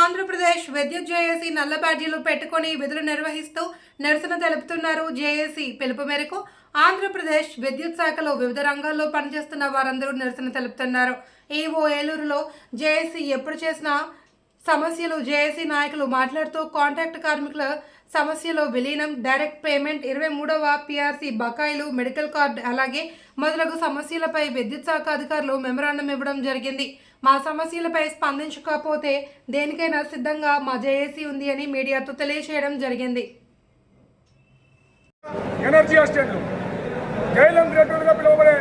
ఆంధ్రప్రదేశ్ విద్యుత్ జేఏసీ నల్ల బ్యాడ్జీలు పెట్టుకుని విధులు నిర్వహిస్తూ నిరసన తెలుపుతున్నారు జేఏసీ పిలుపు మేరకు ఆంధ్రప్రదేశ్ విద్యుత్ శాఖలో వివిధ రంగాల్లో పనిచేస్తున్న వారందరూ నిరసన తెలుపుతున్నారు. ఈవో ఏలూరులో జేఏసీ ఎప్పుడు చేసినా సమస్యలు జేఏసీ నాయకులు మాట్లాడుతూ కాంట్రాక్ట్ కార్మికుల సమస్యలో విలీనం డైరెక్ట్ పేమెంట్ ఇరవై మూడవ పిఆర్సీ బకాయిలు మెడికల్ కార్డు అలాగే మొదలగు సమస్యలపై విద్యుత్ శాఖ అధికారులు మెమరాండం ఇవ్వడం జరిగింది. మా సమస్యలపై స్పందించకపోతే దేనికైనా సిద్ధంగా మా జేఏసీ ఉంది అని మీడియాతో తెలియజేయడం జరిగింది. ఎనర్జీ అసిస్టెంట్లు జైలం గ్రేటర్గా పిలువబడే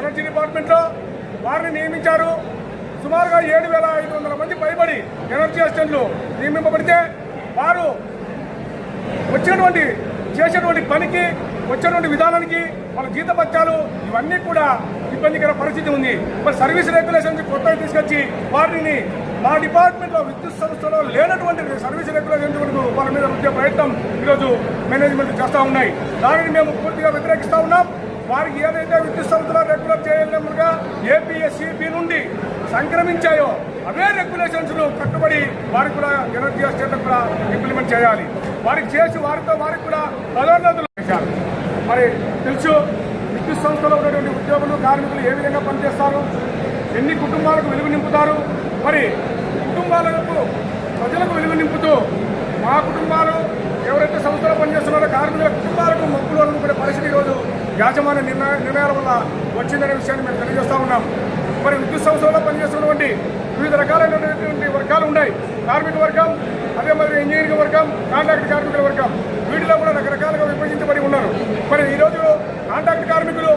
ఎనర్జీ డిపార్ట్మెంట్లో వారిని నియమించారు. సుమారుగా ఏడు వేల ఐదు వందల మంది పైబడి ఎనర్జీ అసిస్టెంట్లు నియమింపబడితే వారు వచ్చినటువంటి చేసేటువంటి పనికి వచ్చినటువంటి విధానానికి వాళ్ళ జీతపత్యాలు ఇవన్నీ కూడా ఇబ్బందికర పరిస్థితి ఉంది. మరి సర్వీస్ రెగ్యులేషన్స్ కొత్తగా తీసుకొచ్చి వారిని మా డిపార్ట్మెంట్లో విద్యుత్ సంస్థలో లేనటువంటి సర్వీస్ రెగ్యులేషన్స్ వరకు వాళ్ళ మీద వచ్చే ప్రయత్నం ఈరోజు మేనేజ్మెంట్ చేస్తూ ఉన్నాయి. దానిని మేము పూర్తిగా వ్యతిరేకిస్తూ ఉన్నాం. వారికి ఏదైతే విద్యుత్ సంస్థలో రెగ్యులర్ చేయలేముగా ఏపీఎస్సిబి నుండి సంక్రమించాయో అవే రెగ్యులేషన్స్ను కట్టుబడి వారికి కూడా ఎనర్జీ స్టేట్ కూడా ఇంప్లిమెంట్ చేయాలి. వారికి చేసి వారితో వారికి కూడా పదోన్నతులు చేశారు. మరి తెలుసు విద్యుత్ సంస్థలో ఉన్నటువంటి ఉద్యోగులు కార్మికులు ఏ విధంగా పనిచేస్తారు? ఎన్ని కుటుంబాలకు వెలుగు నింపుతారు? మరి కుటుంబాలకు ప్రజలకు వెలుగు నింపుతూ మా కుటుంబాలు ఎవరైతే సంస్థలో పనిచేస్తున్నారో కార్మికుల కుటుంబాలకు మొక్కులు అనుకునే పరిస్థితి ఈరోజు యాజమాన్య నిర్ణయ నిర్ణయాల వల్ల వచ్చిందనే విషయాన్ని మేము తెలియజేస్తూ ఉన్నాం. మరి విద్యుత్ సంస్థలో పనిచేస్తున్నటువంటి వివిధ రకాలైనటువంటి వర్గాలు ఉన్నాయి. కార్మిక వర్గం అదే మరి ఇంజనీరింగ్ వర్గం కాంట్రాక్ట్ కార్మికుల వర్గం వీటిలో కూడా రకరకాలుగా విభజించబడి ఉన్నారు మరి ఈరోజు కాంట్రాక్ట్ కార్మికులు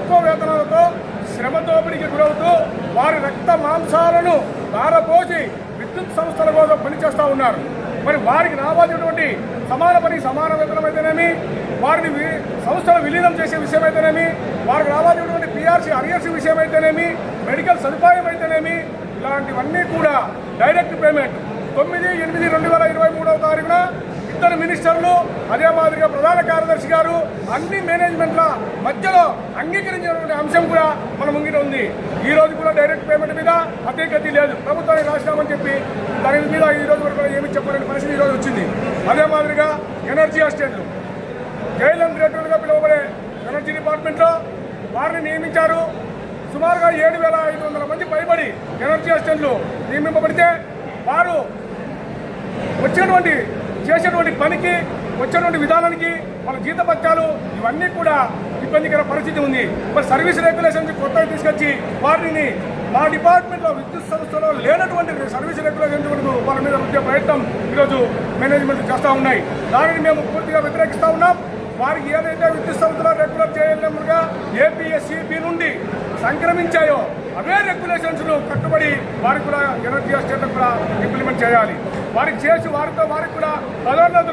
తక్కువ వేతనాలతో శ్రమ దోపిడీకి గురవుతూ వారి రక్త మాంసాలను దారపోసి విద్యుత్ సంస్థల కోసం పనిచేస్తూ ఉన్నారు. మరి వారికి రావాల్సినటువంటి సమాన పని సమాన వేతనం అయితేనేమి? వారిని వి- సంస్థలు విలీనం చేసే విషయం అయితేనేమి? వారికి రావాల్సినటువంటి పిఆర్సీ అరియర్సీ విషయం అయితేనేమి? మెడికల్ సదుపాయం అయితేనేమి? ఇలాంటివన్నీ కూడా డైరెక్ట్ పేమెంట్ తొమ్మిది ఎనిమిది రెండు వేల ఇరవై మూడవ తారీఖున ఇద్దరు మినిస్టర్లు అదే మాదిరిగా ప్రధాన కార్యదర్శి గారు అన్ని మేనేజ్మెంట్ల మధ్యలో అంగీకరించినటువంటి అంశం కూడా మన ముంగిట ఉంది. ఈ రోజు కూడా డైరెక్ట్ పేమెంట్ మీద అతిగతి లేదు. ప్రభుత్వానికి రాసినామని చెప్పి దాని మీద ఈ రోజు వరకు కూడా ఏమి చెప్పలేని పరిస్థితి ఈరోజు వచ్చింది. అదే మాదిరిగా ఎనర్జీ అసిస్టెంట్లు జైలం గ్రేటర్గా పిలువబడే ఎనర్జీ డిపార్ట్మెంట్లో వారిని నియమించారు. సుమారుగా ఏడు వేల ఐదు వందల మంది పైబడి ఎనర్జీ అసిస్టెంట్లు నియమింపబడితే వారు వచ్చినటువంటి చేసేటువంటి పనికి వచ్చినటువంటి విధానానికి వాళ్ళ జీత జీతపత్యాలు ఇవన్నీ కూడా ఇబ్బందికర పరిస్థితి ఉంది. మరి సర్వీస్ రెగ్యులేషన్స్ కొత్తగా తీసుకొచ్చి వారిని మా డిపార్ట్మెంట్లో విద్యుత్ సంస్థలో లేనటువంటి సర్వీస్ రెగ్యులేషన్స్ వరకు వాళ్ళ మీద వచ్చే ప్రయత్నం ఈరోజు మేనేజ్మెంట్ చేస్తూ ఉన్నాయి. దానిని మేము పూర్తిగా వ్యతిరేకిస్తూ ఉన్నాం. వారికి ఏదైతే విద్యుత్ సంస్థలో రెగ్యులర్ చేయలేముగా ఏపీఎస్సిబి నుండి సంక్రమించాయో అవే రెగ్యులేషన్స్ కట్టుబడి వారికి కూడా ఎనర్జీ స్టేట్ కూడా ఇంప్లిమెంట్ చేయాలి. వారికి చేసి వారితో వారికి కూడా పదోన్నతులు